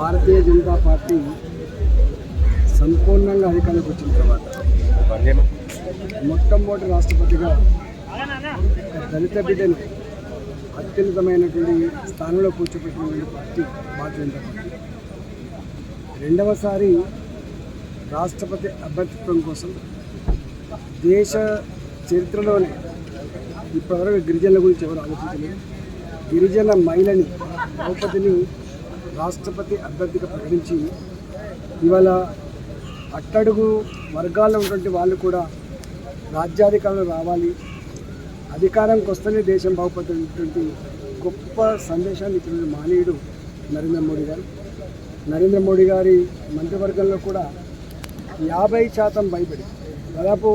భారతీయ Janata party సంపూర్ణంగా అధికారంలోకి వచ్చిన తర్వాత మొట్టమొదటి రాష్ట్రపతిగా దళిత బిడ్డను అత్యున్నతమైనటువంటి స్థానంలో కూర్చోబెట్టినటువంటి పార్టీ భారతీయ జనతా పార్టీ. రెండవసారి రాష్ట్రపతి అభ్యర్థిత్వం కోసం దేశ చరిత్రలోనే ఇప్పటివరకు గిరిజనుల గురించి ఎవరు ఆలోచించలేదు. గిరిజన మహిళని ద్రౌపదిని రాష్ట్రపతి అభ్యర్థిగా ప్రకటించి ఇవాళ అట్టడుగు వర్గాల్లో ఉన్నటువంటి వాళ్ళు కూడా రాజ్యాధికారంలో రావాలి. అధికారంకి వస్తేనే దేశం బాగుపడుతున్నటువంటి గొప్ప సందేశాన్ని ఇచ్చిన మానవుడు నరేంద్ర మోడీ గారు. నరేంద్ర మోడీ గారి మంత్రివర్గంలో కూడా యాభై శాతం భయపడి దాదాపు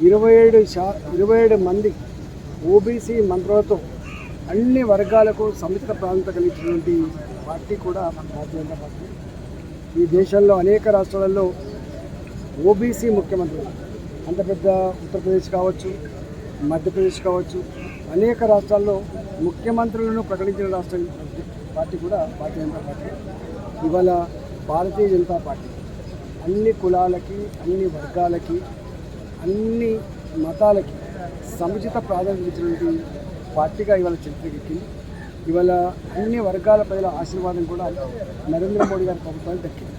ఇరవై ఏడు శా ఇరవై ఏడు మంది ఓబీసీ మంత్రులతో అన్ని వర్గాలకు సముచిత ప్రాంతం కలిగినటువంటి పార్టీ కూడా భారతీయ జనతా పార్టీ. ఈ దేశంలో అనేక రాష్ట్రాలలో ఓబీసీ ముఖ్యమంత్రులు అంత పెద్ద ఉత్తరప్రదేశ్ కావచ్చు మధ్యప్రదేశ్ కావచ్చు అనేక రాష్ట్రాల్లో ముఖ్యమంత్రులను ప్రకటించిన రాష్ట్ర పార్టీ కూడా భారతీయ జనతా పార్టీ. ఇవాళ భారతీయ జనతా పార్టీ అన్ని కులాలకి అన్ని వర్గాలకి అన్ని మతాలకి సముచిత ప్రాధాన్యత ఇచ్చినటువంటి పార్టీగా ఇవాళ చరిత్రకెక్కింది. ఇవాళ అన్ని వర్గాల ప్రజల ఆశీర్వాదం కూడా నరేంద్ర మోడీ గారి ప్రభుత్వానికి దక్కింది.